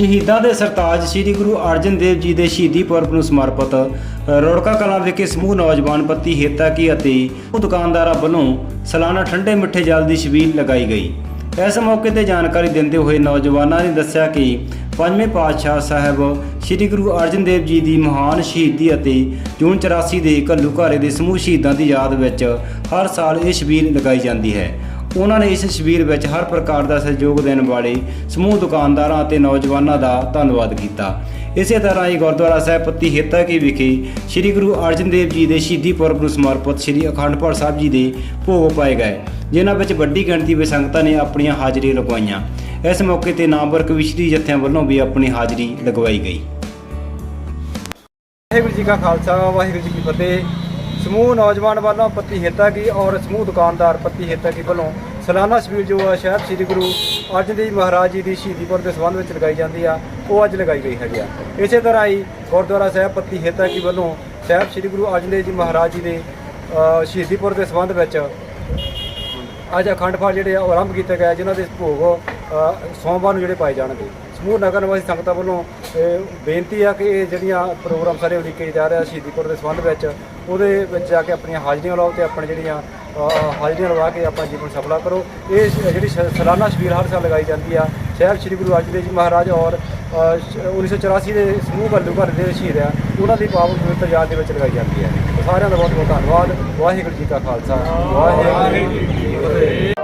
ਸ਼ਹੀਦਾਂ ਦੇ ਸਰਤਾਜ ਸ੍ਰੀ ਗੁਰੂ ਅਰਜਨ ਦੇਵ ਜੀ ਦੇ ਸ਼ਹੀਦੀ ਪੁਰਬ ਨੂੰ ਸਮਰਪਿਤ ਰੋੜਕਾ ਕਲਾਂ ਵਿਖੇ ਸਮੂਹ ਨੌਜਵਾਨ ਪੱਤੀ ਹੇਤਾ ਕੀ ਅਤੇ ਦੁਕਾਨਦਾਰਾਂ ਵੱਲੋਂ ਸਾਲਾਨਾ ਠੰਡੇ ਮਿੱਠੇ ਜਲ ਦੀ ਛਬੀਲ ਲਗਾਈ ਗਈ। ਇਸ ਮੌਕੇ ਤੇ ਜਾਣਕਾਰੀ ਦਿੰਦੇ ਹੋਏ ਨੌਜਵਾਨਾਂ ਨੇ ਦੱਸਿਆ ਕਿ ਪੰਜਵੇਂ ਪਾਤਸ਼ਾਹ ਸਾਹਿਬ ਸ੍ਰੀ ਗੁਰੂ ਅਰਜਨ ਦੇਵ ਜੀ ਦੀ ਮਹਾਨ ਸ਼ਹੀਦੀ ਅਤੇ ਜੂਨ 84 ਦੇ ਘੱਲੂ ਘਾਰੇ ਦੇ ਸਮੂਹ ਸ਼ਹੀਦਾਂ ਦੀ ਯਾਦ ਵਿੱਚ ਹਰ ਸਾਲ ਇਹ ਛਬੀਲ ਲਗਾਈ ਜਾਂਦੀ ਹੈ। ਉਹਨਾਂ ਨੇ ਇਸ ਸ਼ਿਬੀਰ ਵਿੱਚ ਹਰ ਪ੍ਰਕਾਰ ਦਾ ਸਹਿਯੋਗ ਦੇਣ ਵਾਲੇ ਸਮੂਹ ਦੁਕਾਨਦਾਰਾਂ ਅਤੇ ਨੌਜਵਾਨਾਂ ਦਾ ਧੰਨਵਾਦ ਕੀਤਾ। ਇਸੇ ਤਰ੍ਹਾਂ ਹੀ ਗੁਰਦੁਆਰਾ ਸਾਹਿਬ ਪੱਤੀ ਹੇਤਾ ਕੀ ਵਿਖੇ ਸ੍ਰੀ ਗੁਰੂ ਅਰਜਨ ਦੇਵ ਜੀ ਦੇ ਸ਼ਹੀਦੀ ਪੁਰਬ ਨੂੰ ਸਮਰਪਿਤ ਸ੍ਰੀ ਅਖੰਡ ਪਾਠ ਸਾਹਿਬ ਜੀ ਦੇ ਭੋਗ ਪਾਏ ਗਏ, ਜਿਨ੍ਹਾਂ ਵਿੱਚ ਵੱਡੀ ਗਿਣਤੀ ਵਿੱਚ ਸੰਗਤਾਂ ਨੇ ਆਪਣੀਆਂ ਹਾਜ਼ਰੀ ਲਗਵਾਈਆਂ। ਇਸ ਮੌਕੇ ਤੇ ਨਾਮਵਰ ਕਵਿਸ਼ਰੀ ਜਥਿਆਂ ਵੱਲੋਂ ਵੀ ਆਪਣੀ ਹਾਜ਼ਰੀ ਲਗਵਾਈ ਗਈ। ਵਾਹਿਗੁਰੂ ਜੀ ਕਾ ਖਾਲਸਾ, ਵਾਹਿਗੁਰੂ ਜੀ ਕੀ ਫਤਿਹ। ਸਮੂਹ ਨੌਜਵਾਨ ਵੱਲੋਂ ਪੱਤੀ ਹੇਤਾ ਕੀ ਔਰ ਸਮੂਹ ਦੁਕਾਨਦਾਰ ਪੱਤੀ ਹੇਤਾ ਕੀ ਵੱਲੋਂ ਸਾਲਾਨਾ ਸ਼ਬੀਲ ਜੋ ਆ ਸ਼ਹਿਰ ਸ੍ਰੀ ਗੁਰੂ ਅਰਜਨ ਦੇਵ ਮਹਾਰਾਜ ਜੀ ਦੀ ਸ਼ਹੀਦੀ ਪੁਰਬ ਦੇ ਸੰਬੰਧ ਵਿੱਚ ਲਗਾਈ ਜਾਂਦੀ ਆ ਉਹ ਅੱਜ ਲਗਾਈ ਗਈ ਹੈਗੀ ਆ। ਇਸੇ ਤਰ੍ਹਾਂ ਹੀ ਗੁਰਦੁਆਰਾ ਸਾਹਿਬ ਪੱਤੀ ਹੇਤਾ ਕੀ ਵੱਲੋਂ ਸਾਹਿਬ ਸ੍ਰੀ ਗੁਰੂ ਅਰਜਨ ਦੇਵ ਜੀ ਮਹਾਰਾਜ ਜੀ ਦੇ ਅ, ਸ਼ਹੀਦੀ ਪੁਰਬ ਦੇ ਸੰਬੰਧ ਵਿੱਚ ਅੱਜ ਅਖੰਡ ਪਾਠ ਜਿਹੜੇ ਆ ਆਰੰਭ ਕੀਤੇ ਗਏ ਆ, ਜਿਨ੍ਹਾਂ ਦੇ ਭੋਗ ਸੋਮਵਾਰ ਨੂੰ ਜਿਹੜੇ ਪਾਏ ਜਾਣਗੇ। ਸਮੂਹ ਨਗਰ ਨਿਵਾਸੀ ਸੰਗਤਾਂ ਵੱਲੋਂ ਇਹ ਬੇਨਤੀ ਆ ਕਿ ਇਹ ਜਿਹੜੀਆਂ ਪ੍ਰੋਗਰਾਮ ਸਾਰੇ ਉਲੀਕੇ ਜਾ ਰਿਹਾ ਸ਼ਹੀਦੀਪੁਰ ਦੇ ਸੰਬੰਧ ਵਿੱਚ ਉਹਦੇ ਵਿੱਚ ਜਾ ਕੇ ਆਪਣੀਆਂ ਹਾਜ਼ਰੀਆਂ ਲਾਓ ਤੇ ਆਪਣੇ ਜਿਹੜੀਆਂ ਹਾਜ਼ਰੀਆਂ ਲਵਾ ਕੇ ਆਪਣਾ ਜੀਵਨ ਸਫਲਾ ਕਰੋ। ਇਹ ਜਿਹੜੀ ਸ਼- ਸਾਲਾਨਾ ਸ਼ਬੀਰ ਹਰ ਸਾਲ ਲਗਾਈ ਜਾਂਦੀ ਆ। ਸਾਹਿਬ ਸ੍ਰੀ ਗੁਰੂ ਅਰਜਨ ਦੇਵ ਜੀ ਮਹਾਰਾਜ ਔਰ ਅ, ਸ਼- 1984 ਦੇ ਸਮੂਹ ਬੱਲੂ ਘਰ ਦੇ ਸ਼ਹੀਦ ਆ ਉਹਨਾਂ ਦੀ ਪਾਵਨ ਪਵਿੱਤਰ ਯਾਦ ਦੇ ਵਿੱਚ ਲਗਾਈ ਜਾਂਦੀ ਹੈ ਸਾਰਿਆਂ ਦਾ ਬਹੁਤ ਬਹੁਤ ਧੰਨਵਾਦ। ਵਾਹਿਗੁਰੂ ਜੀ ਕਾ ਖਾਲਸਾ। ਵਾਹਿਗੁਰੂ ਜੀ ਕੀ ਫਤਿਹ।